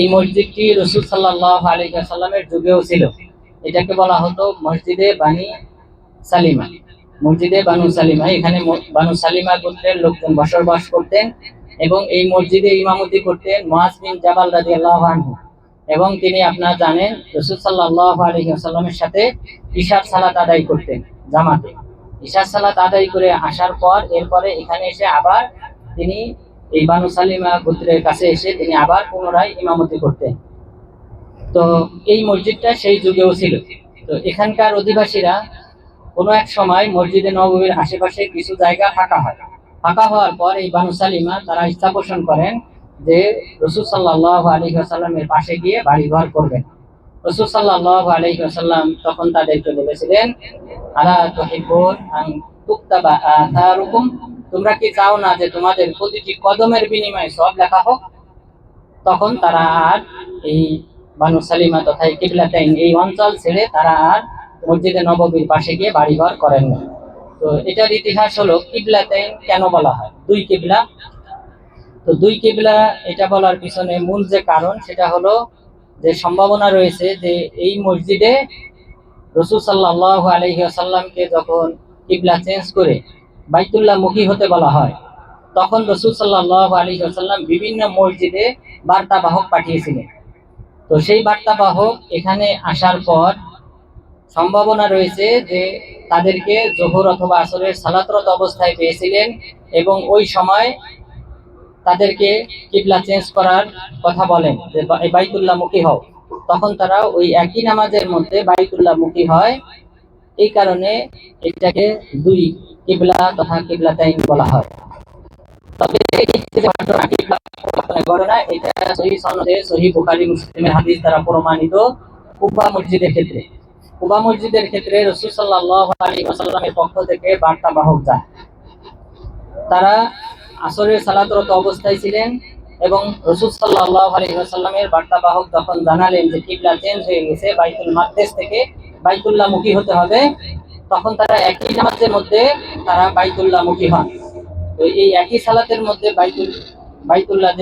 এই মসজিদটি রসুল সাল্লাহ আলী সাল্লামের যুগেও ছিল। এটাকে বলা হতো মসজিদে বানি সালিমা। মসজিদে বানু সালিমা, এখানে বানু সালিমা গোত্রের লোকজন বসবাস করতেন এবং এই মসজিদে ইমামতি করতেন মুআজ বিন জাবাল রাদিয়াল্লাহু আনহু। এবং তিনি, আপনারা জানেন, রসুল সাল্লাহ আলাইহি ওয়াসাল্লামের সাথে ইশার সালাত আদায় করতেন জামাতে। ইশার সালাত আদায় করে আসার পর, এরপরে এখানে এসে আবার তিনি এই বানু সালিমা গোত্রের কাছে এসে তিনি আবার পুনরায় ইমামতি করতেন। তো এই মসজিদটা সেই যুগেও ছিল। তো এখানকার অধিবাসীরা কোনো এক সময় মসজিদে নববীর আশেপাশে কিছু জায়গা ফাঁকা হয়। ফাঁকা হওয়ার পর এই বানু সালিমা তারা পোষণ করেন যে রসুল সাল্লাহ আলী আসাল্লামের পাশে গিয়ে বাড়িঘর করবেন। রসুল সাল্লাহ আলী আসাল্লাম তখন তাদেরকে বলেছিলেন, আলা তুক্তাবা আথারুকুম তোমরা কি চাও না যে তোমাদের প্রতিটি কদমের বিনিময়ে সব লেখা হোক? তখন তারা আর এই বানু সালিমা তথা এই কিবলাতাইন এই অঞ্চল ছেড়ে তারা আর মসজিদে নববীর পাশে গিয়ে বাড়িঘর করেন না। তো এটার ইতিহাস হলো কিবলাতাইন কেন বলা হয়? দুই কিবলা। তো দুই কিবলা এটা বলার পিছনে মূল যে কারণ সেটা হলো যে সম্ভাবনা রয়েছে যে এই মসজিদে রসুল সাল্লাহ আলহি আসাল্লামকে যখন কিবলা চেঞ্জ করে বাইতুল্লাহ মুখী হতে বলা হয়। তখন রসুল সাল্লাহ আলী আসাল্লাম বিভিন্ন মসজিদে বার্তাবাহক পাঠিয়েছিলেন। তো সেই বার্তাবাহক এখানে আসার পর সম্ভাবনা রয়েছে যে তাদেরকে জোহর অথবা আসরের সালাতরত অবস্থায় পেয়েছিলেন এবং ওই সময় তাদেরকে কিবলা চেঞ্জ করার কথা বলেন যে বাইতুল্লাহ মুখী হও। তখন তারা ওই একই নামাজের মধ্যে বাইতুল্লাহ মুখী হয়। এই কারণে এটাকে দুই কিবলা তথা বলা হয়। তবে তারা অবস্থায় ছিলেন এবং রসুল সাল্লাহ আলী ওয়াসাল্লামের বার্তাবাহক যখন জানালেন যে কিবলা চেঞ্জ হয়ে গেছে, বাইতুল মাকদেশ থেকে বাইতুল্লাহ মুখী হতে হবে। তখন তারা একই নামাজের মধ্যে তারা বাইতুল্লাহ মুখী হন তো এই একই সালাতের মধ্যে বাইতুল বাইতুল্লাহ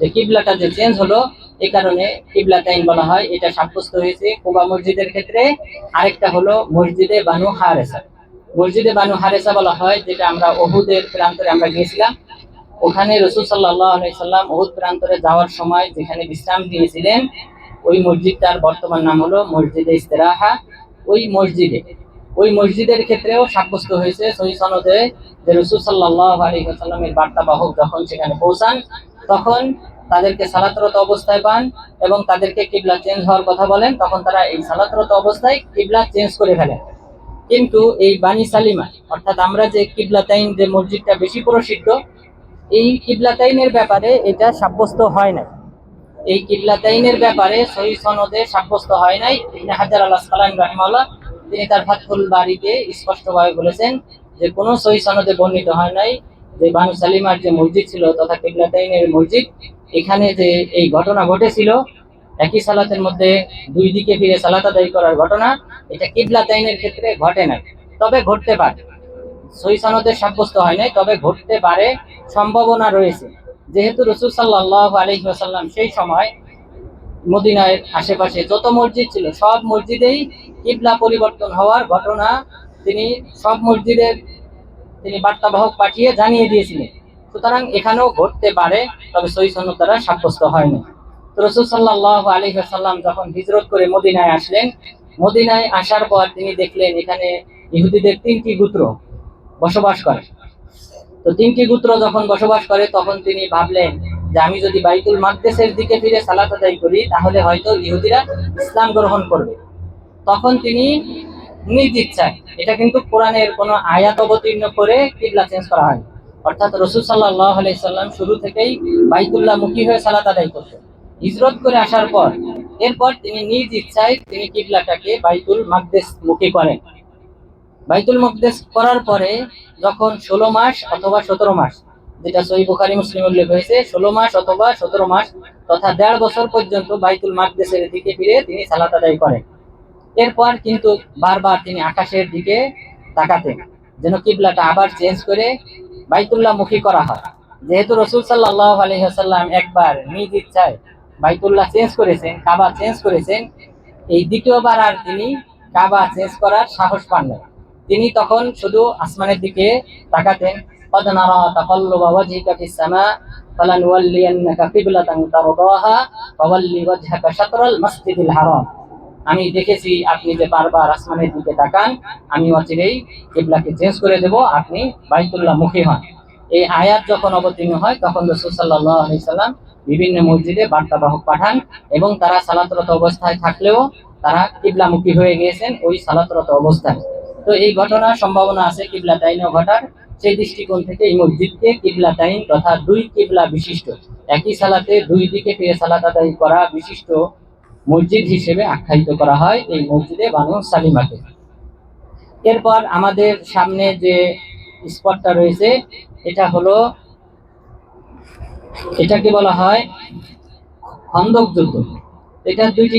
যে কিবলাটা যে চেঞ্জ হলো এই কারণে কিবলা টাইম বলা হয়। এটা সাব্যস্ত হয়েছে কোবা মসজিদের ক্ষেত্রে। আরেকটা হলো মসজিদে বানু হারেসা। মসজিদে বানু হারেসা বলা হয়, যেটা আমরা অহুদের প্রান্তরে আমরা গিয়েছিলাম। ওখানে রসুল সাল্লাহ সাল্লাম ওহুদ প্রান্তরে যাওয়ার সময় যেখানে বিশ্রাম দিয়েছিলেন ওই মসজিদটার বর্তমান নাম হলো মসজিদে ইস্তেরাহা। ওই মসজিদে ওই মসজিদের ক্ষেত্রেও সাব্যস্ত হয়েছে সহি সনদে যে রসুল সাল্লাহ আলী সাল্লামের বার্তাবাহক যখন সেখানে পৌঁছান, তখন তাদেরকে সালাতরত অবস্থায় পান এবং তাদেরকে কিবলা চেঞ্জ হওয়ার কথা বলেন, তখন তারা এই সালাতরত অবস্থায় কিবলা চেঞ্জ করে ফেলেন। কিন্তু এই বানি সালিমা, অর্থাৎ আমরা যে কিবলাতাইন যে মসজিদটা বেশি প্রসিদ্ধ, এই কিবলাতাইনের ব্যাপারে এটা সাব্যস্ত হয় নাই। এই কিবলাতাইনের ব্যাপারে সহি সনদে সাব্যস্ত হয় নাই। হাজার আল্লাহ সালাম রাহিমাল্লাহ তিনি তার ফাতহুল বাড়িতে স্পষ্টভাবে বলেছেন যে কোনো সহি সনদে বর্ণিত হয় নাই যে বানু সালিমার যে মসজিদ ছিল তথা কিবলাতাইনের মসজিদ, এখানে যে এই ঘটনা ঘটেছিল, একই সালাতের মধ্যে দুই দিকে ফিরে সালাত আদায় করার ঘটনা, এটা কিবলাতাইনের ক্ষেত্রে ঘটে না তবে ঘটতে পারে। সহি সনদে সাব্যস্ত হয় নাই, তবে ঘটতে পারে, সম্ভাবনা রয়েছে। যেহেতু রসুল সাল্লাহ আলহিহাসাল্লাম সেই সময় মদিনার আশেপাশে যত মসজিদ ছিল, সব মসজিদেই কিবলা পরিবর্তন হওয়ার ঘটনা তিনি সব মসজিদের তিনি বার্তাবাহক পাঠিয়ে জানিয়ে দিয়েছিলেন। সুতরাং এখানেও ঘটতে পারে, তবে সহি সনদ দ্বারা সাব্যস্ত হয়নি। রসুল সাল্লাহ আলী সাল্লাম যখন হিজরত করে মদিনায় আসলেন, মদিনায় আসার পর তিনি দেখলেন এখানে ইহুদিদের তিনটি গুত্র বসবাস করে। তো তিনটি গুত্র যখন বসবাস করে, তখন তিনি ভাবলেন যে আমি যদি বাইতুল মাকদেসের দিকে ফিরে সালাত আদায় করি, তাহলে হয়তো ইহুদিরা ইসলাম গ্রহণ করবে। তখন তিনি নিজ ইচ্ছায় এটা কিন্তু কোরআনের কোনো আয়াত অবতীর্ণ করে কিবলা চেঞ্জ করা হয়। অর্থাৎ রসুল সাল্লাহ আলাইসাল্লাম শুরু থেকেই বাইতুল্লাহ মুখী হয়ে সালাত আদায় করতেন। হিজরত করে আসার পর, এরপর তিনি নিজ ইচ্ছায় তিনি কিবলাটাকে বাইতুল মাকদেশ মুখী করেন। বাইতুল মকদেশ করার পরে যখন ষোলো মাস অথবা সতেরো মাস, যেটা সহি বুখারি মুসলিম উল্লেখ হয়েছে, ষোলো মাস অথবা সতেরো মাস তথা দেড় বছর পর্যন্ত বাইতুল মাকদেশের দিকে ফিরে তিনি সালাত আদায় করেন। এরপর কিন্তু বারবার তিনি আকাশের দিকে তাকাতেন যেন কিবলাটা আবার চেঞ্জ করে বাইতুল্লাহ মুখী করা হয় যেহেতু রসুল সাল্লাহ আলহিহাসাল্লাম একবার নিজ ইচ্ছায় বাইতুল্লাহ চেঞ্জ করেছেন কাবা চেঞ্জ করেছেন এই দ্বিতীয়বার আর তিনি কাবা চেঞ্জ করার সাহস পান না তিনি তখন শুধু আসমানের দিকে তাকাতেন قد نرى تقلب وجهك في السماء فلنولينك قبلة ترضاها فول وجهك شطر المسجد الحرام আমি দেখেছি আপনি যে বারবার আসমানের দিকে তাকান, আমি অচিরেই কিবলাকে চেঞ্জ করে দেব, আপনি বাইতুল্লাহ মুখী হন। এই আয়াত যখন অবতীর্ণ হয়, তখন রসুল সাল্লাহ সাল্লাম বিভিন্ন মসজিদে বার্তাবাহক পাঠান এবং তারা সালাতরত অবস্থায় থাকলেও তারা কিবলামুখী হয়ে গিয়েছেন ওই সালাতরত অবস্থায়। তো এই ঘটনার সম্ভাবনা আছে কিবলা তাইনও ঘটার। সেই দৃষ্টিকোণ থেকে এই মসজিদকে কিবলা তাইন তথা দুই কিবলা বিশিষ্ট। একই সালাতে দুই দিকে ফিরে সালাত আদায় করা বিশিষ্ট মসজিদ হিসেবে আখ্যায়িত করা হয় এই মসজিদে বানু সালিমাকে। এরপর আমাদের সামনে যে স্পটটা রয়েছে, এটা হলো, এটাকে বলা হয় খন্দক যুদ্ধ। এটা দুইটি